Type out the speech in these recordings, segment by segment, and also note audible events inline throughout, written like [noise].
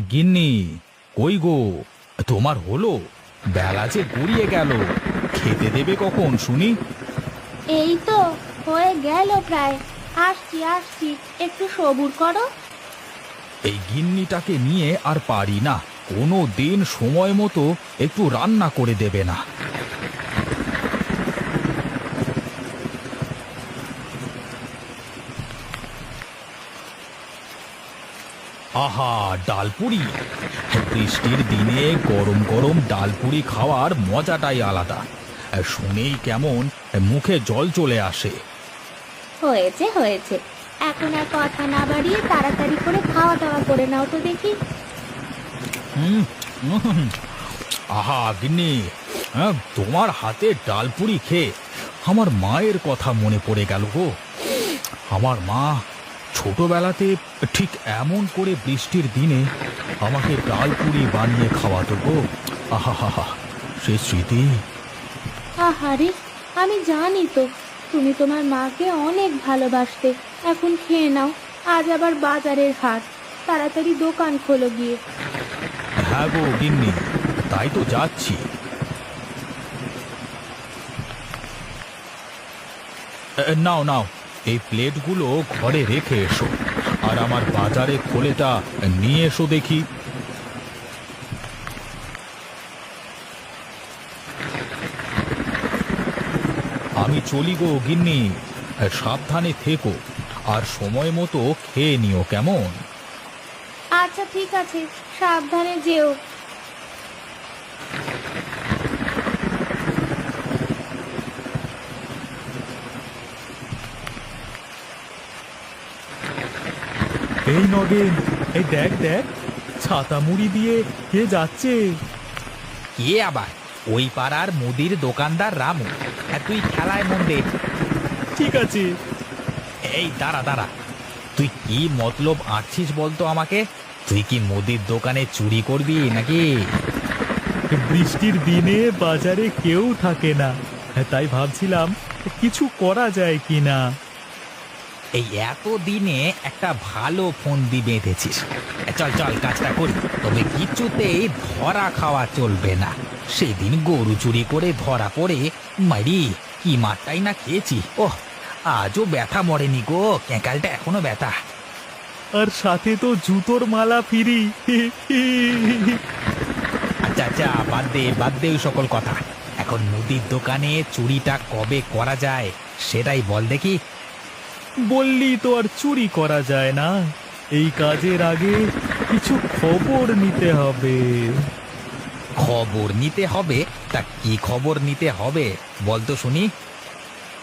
গিন্নি কই গো? তোমার হলো? বেলা যে গড়িয়ে গেল। খেতে দেবে কখন শুনি? এই তো হয়ে গেল প্রায়। আসছি আসছি একটু সবুর করো। এই গিন্নিটাকে নিয়ে আর পারি না। কোনো দিন সময় মতো একটু রান্না করে দেবে না। আহা ডালপুরি। বৃষ্টির দিনে গরম গরম ডালপুরি খাওয়ার মজাটাই আলাদা। শুনেই কেমন মুখে জল চলে আসে। হয়েছে হয়েছে। এখন আর কথা না বাড়িয়ে তাড়াতাড়ি করে খাওয়া দাওয়া করে নাও তো দেখি। হুম। আহা গিন্নি হ্যাঁ, তোমার হাতে ডালপুরি খেয়ে আমার মায়ের কথা মনে পড়ে গেল গো। আমার মা ছোটবেলাতে ঠিক এমন করে বৃষ্টির দিনে আমাকে ডালপুরি বানিয়ে খাওয়াতো গো। আহা হা হা সে স্মৃতি। আহারে আমি জানি তো তুমি তোমার মাকে অনেক ভালোবাসতে। এখন খেয়ে নাও আজ আবার বাজারের হাট। তাড়াতাড়ি দোকান খোলো গিয়ে। হ্যাঁ গো গিন্নি তাই তো যাচ্ছি। নাও নাও। এই প্লেটগুলো ঘরে রেখে এসো। আর আমার বাজারে খোলেটা নিয়ে এসো দেখি। আমি চলি গো গিন্নি, সাবধানে থেকো, আর সময় মতো খেয়ে নিও কেমন? আচ্ছা ঠিক আছে, সাবধানে যেও। এই নগেন এই দেখ দেখ ছাতা মুড়ি দিয়ে কে যাচ্ছে? কে আবার? ওই পাড়ার মুদির দোকানদার রামু। হ্যাঁ তুই খেলায় মন দে। ঠিক আছে। এই দাঁড়া দাঁড়া। তুই কি মতলব আঁটছিস বলতো আমাকে? তুই কি মুদির দোকানে চুরি করবি নাকি? বৃষ্টির দিনে বাজারে কেউ থাকে না। তাই ভাবছিলাম কিছু করা যায় কি না এই এত দিনে একটা ভালো ফোন দি বেঁধেছিস। চল চল কাজটা করি। তবে কিছুতেই ধরা খাওয়া চলবে না। সেদিন গরু চুরি করে ধরা পড়ে মারি কি মারটাই না খেয়েছি। ওহ আজও ব্যথা মরেনি গো ক্যাঁকালটা এখনও ব্যথা। আর সাথে তো জুতোর মালা ফিরি। আচ্ছা আচ্ছা বাদ দে বাদ দে ওই সকল কথা। এখন মুদির দোকানে চুরিটা কবে করা যায় সেটাই বল দেখি। বললি তো আর চুরি করা যায় না। এই কাজের আগে কিছু খবর নিতে হবে। খবর নিতে হবে? তা কি খবর নিতে হবে? বল তো শুনি।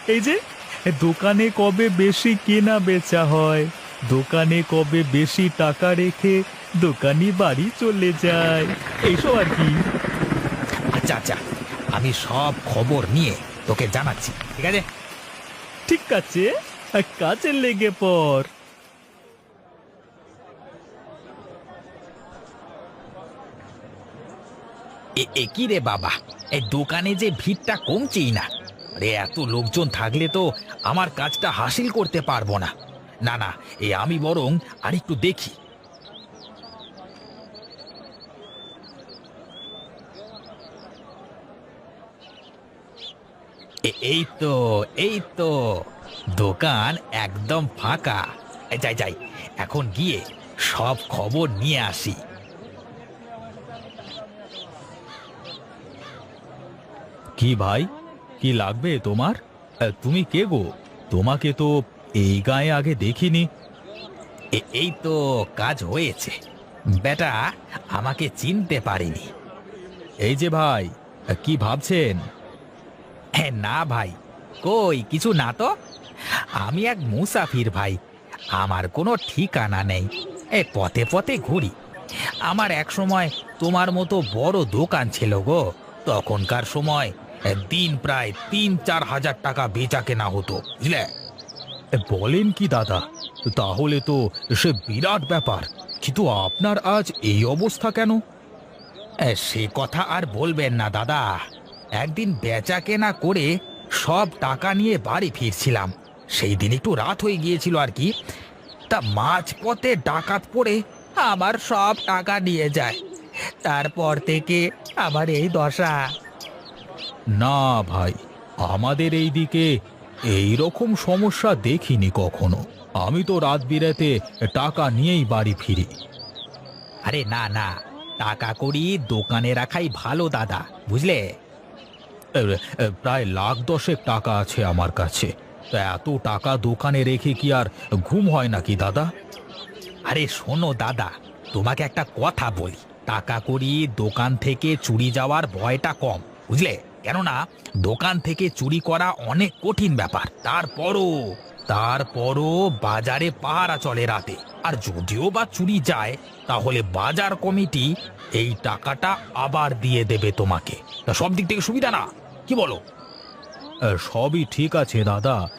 এই যে দোকানে কবে বেশি কেনা বেচা হয়? দোকানে কবে বেশি টাকা রেখে দোকানি বাড়ি চলে যায়? এইসব আর কি। আচ্ছা আচ্ছা আমি সব খবর নিয়ে তোকে জানাচ্ছি ঠিক আছে? ঠিক আছে। [laughs] কাজে লেগে পড় এ- রে বাবা? এই দোকানে যে ভিড়টা কমছেই না। আরে, এত লোকজন থাকলে তো আমার কাজটা হাসিল করতে পারব না। না না, এ আমি বরং আরেকটু দেখি। এ- এই তো এই তো। দোকান একদম ফাঁকা। যাই যাই, এখন গিয়ে সব খবর নিয়ে আসি। কি ভাই? কি লাগবে তোমার? তুমি কে গো? তোমাকে তো এই গায়ে আগে দেখিনি। এই তো কাজ হয়েছে। বেটা, আমাকে চিনতে পারিনি। এই যে ভাই, কি ভাবছেন? হ্যাঁ না ভাই। কই, কিছু না তো? আমি এক মুসাফির ভাই। আমার কোনো ঠিকানা নেই। এ পথে পথে ঘুরি। আমার এক সময় তোমার মতো বড় দোকান ছিল গো। তখনকার সময় দিন প্রায় তিন চার হাজার টাকা বেচা কেনা হতো বুঝলে? বলেন কি দাদা তাহলে তো সে বিরাট ব্যাপার। কিন্তু আপনার আজ এই অবস্থা কেন? সে কথা আর বলবেন না দাদা। একদিন বেচা কেনা করে সব টাকা নিয়ে বাড়ি ফিরছিলাম। সেই দিন একটু রাত হয়ে গিয়েছিল আর কি। তা মাঝ পথে ডাকাত পড়ে আমার সব টাকা নিয়ে যায়। তারপর থেকে আমার এই দশা। না ভাই আমাদের এই দিকে এই রকম সমস্যা দেখিনি কখনো। আমি তো রাত বিরাতে টাকা নিয়েই বাড়ি ফিরি। আরে না না টাকা করি দোকানে রাখাই ভালো দাদা বুঝলে? প্রায় লাখ দশেক টাকা আছে আমার কাছে। তা এত টাকা দোকানে রেখে কি আর ঘুম হয় নাকি, দাদা? আরে শোনো, দাদা, তোমাকে একটা কথা বলি। টাকা করি দোকান থেকে চুরি যাওয়ার ভয়টা কম, বুঝলে? কেননা, দোকান থেকে চুরি করা অনেক কঠিন ব্যাপার। তারপরও তারপরও বাজারে পাহারা চলে রাতে। আর যদিও বা চুরি যায়, তাহলে বাজার কমিটি এই টাকাটা আবার দিয়ে দেবে তোমাকে। তা সব দিক থেকে সুবিধা না? কি বলো? সবই ঠিক আছে দাদা।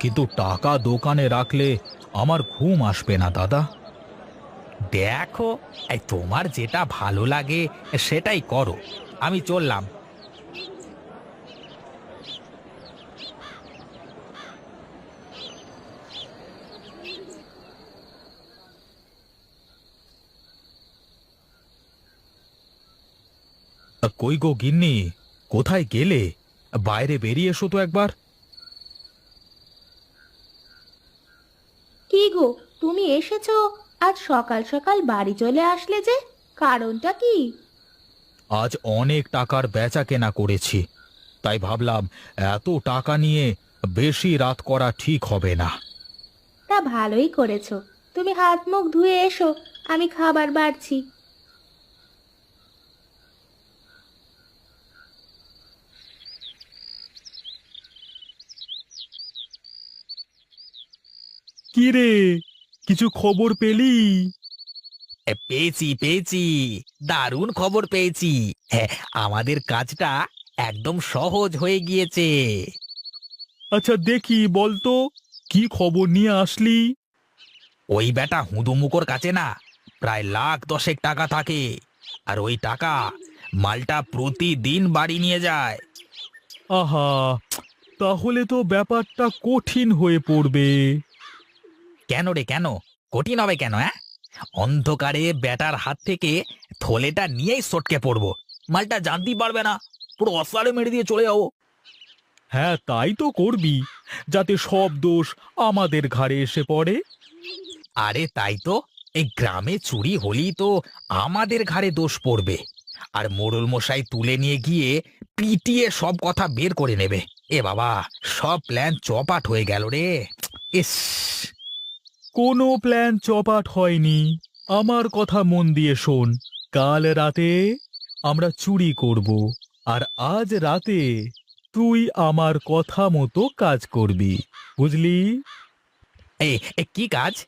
কিন্তু টাকা দোকানে রাখলে আমার ঘুম আসবে না দাদা। দেখো এই তোমার যেটা ভালো লাগে সেটাই করো। আমি চললাম। কই গো গিন্নি? কোথায় গেলে? বাইরে বেরিয়ে এসো তো একবার। কি গো তুমি এসেছ? আজ সকাল সকাল বাড়ি চলে আসলে যে কারণটা কি? আজ অনেক টাকার বেচা কেনা করেছি তাই ভাবলাম এত টাকা নিয়ে বেশি রাত করা ঠিক হবে না। তা ভালোই করেছ। তুমি হাত মুখ ধুয়ে এসো আমি খাবার বাড়ছি। কি রে? কিছু খবর পেলি? এ, পেয়েছি পেয়েছি। দারুণ খবর পেয়েছি। হ্যাঁ আমাদের কাজটা একদম সহজ হয়ে গিয়েছে। আচ্ছা দেখি বলতো কি খবর নিয়ে আসলি? ওই বেটা হুদুমুকোর কাছে না প্রায় লাখ দশেক টাকা থাকে। আর ওই টাকা মালটা প্রতিদিন বাড়ি নিয়ে যায়। আহা তাহলে তো ব্যাপারটা কঠিন হয়ে পড়বে। কেন রে কেন? কঠিন হবে কেন হ্যাঁ অন্ধকারে ব্যাটার হাত থেকে থলেটা নিয়েই সটকে পড়ব। মালটা জানতেই পারবে না। পুরো অসারে মেরে দিয়ে চলে যাব। হ্যাঁ তাই তো করবি। যাতে সব দোষ আমাদের ঘাড়ে এসে পড়ে। আরে তাই তো। এই গ্রামে চুরি হলেই তো আমাদের ঘাড়ে দোষ পড়বে। আর মোড়ল মশাই তুলে নিয়ে গিয়ে পিটিয়ে সব কথা বের করে নেবে। এ বাবা সব প্ল্যান চপাট হয়ে গেল রে। ইস। কোনো প্ল্যান চপাট হয়নি। আমার কথা মন দিয়ে শোন। কাল রাতে আমরা চুরি করব আর আজ রাতে তুই আমার কথা মতো কাজ করবি। বুঝলি? এই এ কি কাজ?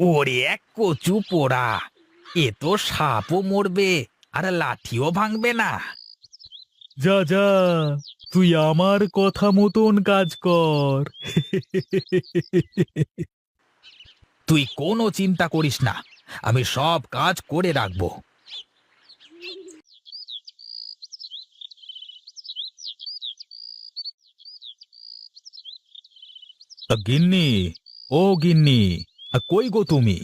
ওরে এক কচু পোড়া এ তো সাপও মরবে আর লাঠিও ভাঙবে না। যা যা। তুই আমার কথা মতন কাজ কর। তুই কোনো চিন্তা করিস না আমি সব কাজ করে রাখব। গিন্নি ও গিন্নি কই গো তুমি?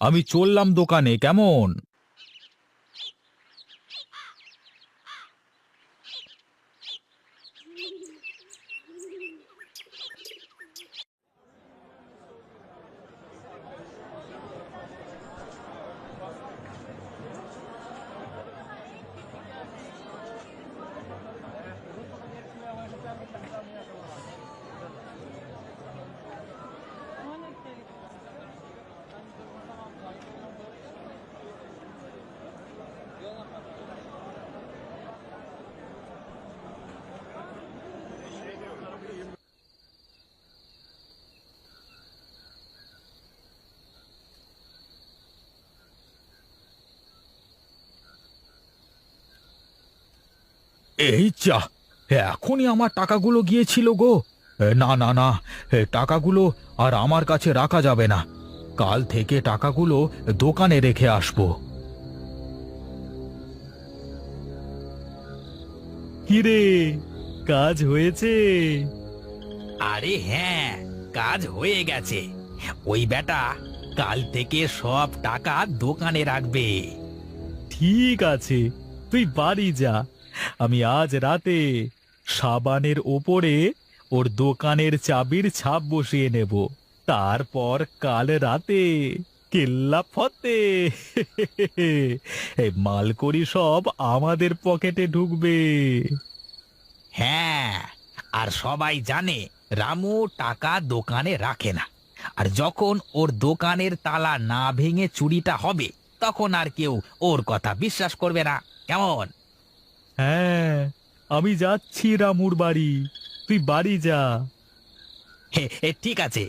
আমি চললাম দোকানে কেমন? এই চা এখনই আমার টাকাগুলো গিয়েছিল গো। না না না টাকাগুলো আর আমার কাছে রাখা যাবে না। কাল থেকে টাকাগুলো দোকানে রেখে আসব। কিরে কাজ হয়েছে? আরে হ্যাঁ কাজ হয়ে গেছে। ওই বেটা কাল থেকে সব টাকা দোকানে রাখবে। ঠিক আছে তুই বাড়ি যা। আমি আজ রাতে সাবানের ওপরে ওর দোকানের চাবির ছাপ বসিয়ে নেব। তারপর কাল রাতে কেল্লা ফতে। এই মালকড়ি সব আমাদের পকেটে ঢুকবে। হ্যাঁ আর সবাই জানে রামু টাকা দোকানে রাখে না। আর যখন ওর দোকানের তালা না ভেঙে চুরিটা হবে, তখন আর কেউ ওর কথা বিশ্বাস করবে না। কেমন? হ্যাঁ আমি যাচ্ছি রামুর বাড়ি। তুই বাড়ি যা। হে, হে, ঠিক আছে।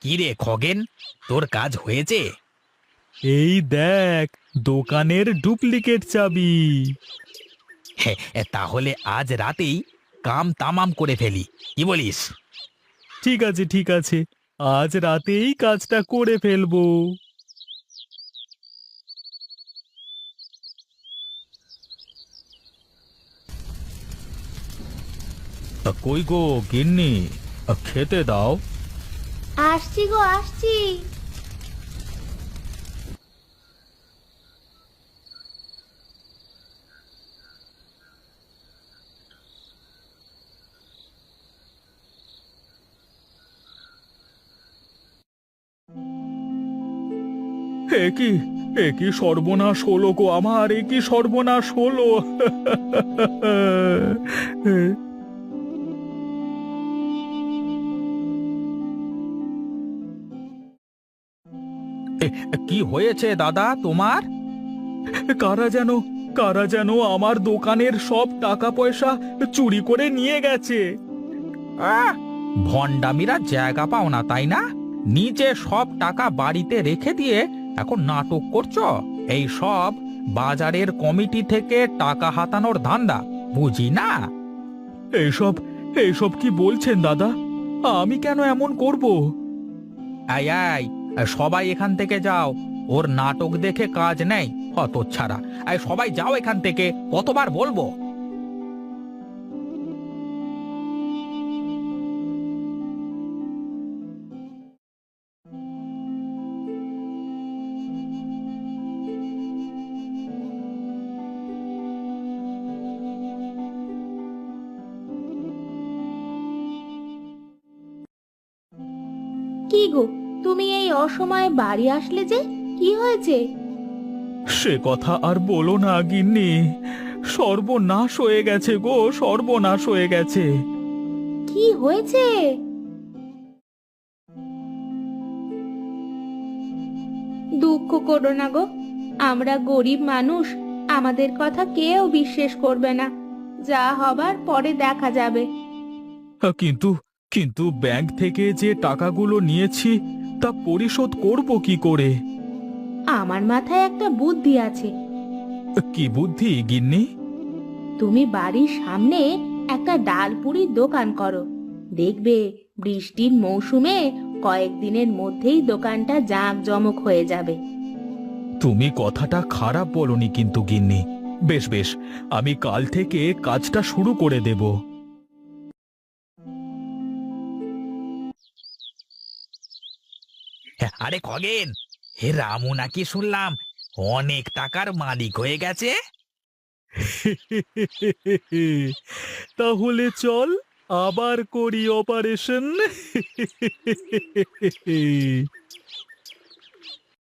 কি রে খগেন? তোর কাজ হয়েছে? এই দেখ দোকানের ডুপ্লিকেট চাবি। হে, তাহলে আজ রাতেই কাম তামাম করে ফেলি। কি বলিস? ঠিক আছে ঠিক আছে। আজ রাতেই কাজটা করে ফেলব। তা কই গো গিন্নি? আ, খেতে দাও। আসছি গো আসছি। এ একই সর্বনাশ হলো গো আমার একই সর্বনাশ হলো। কি হয়েছে দাদা তোমার? কারা যেন কারা যেন আমার দোকানের সব টাকা পয়সা চুরি করে নিয়ে গেছে। আহ, ভণ্ডামিরা জায়গা পাও না তাই না? নিজে সব টাকা বাড়িতে রেখে দিয়ে এখন নাটক করছ? এই সব বাজারের কমিটি থেকে টাকা হাতানোর ধান্দা বুঝি না? এইসব এইসব কি বলছেন দাদা? আমি কেন এমন করব? আই আই সবাই এখান থেকে যাও। ওর নাটক দেখে কাজ নেই অত ছাড়া। আই সবাই যাও এখান থেকে কতবার বলব? কি গো তুমি এই অসময়ে বাড়ি আসলে যে? কি হয়েছে? সে কথা আর বলো না গিন্নি। সর্বনাশ হয়ে গেছে গো সর্বনাশ হয়ে গেছে। কি হয়েছে? দুঃখ করো না গো আমরা গরিব মানুষ আমাদের কথা কেউ বিশ্বাস করবে না। যা হবার পরে দেখা যাবে। কিন্তু কিন্তু ব্যাংক থেকে যে টাকাগুলো নিয়েছি তা পরিশোধ করব কি করে? আমার মাথায় একটা বুদ্ধি আছে। কি বুদ্ধি গিন্নি? তুমি বাড়ির সামনে একটা ডালপুরির দোকান করো। দেখবে বৃষ্টির মৌসুমে কয়েকদিনের মধ্যেই দোকানটা জাঁকজমক হয়ে যাবে। তুমি কথাটা খারাপ বলনি কিন্তু গিন্নি। বেশ বেশ আমি কাল থেকে কাজটা শুরু করে দেব। আরে খগেন হে রামু নাকি শুনলাম অনেক টাকার মালিক হয়ে গেছে? তাহলে চল আবার করি অপারেশন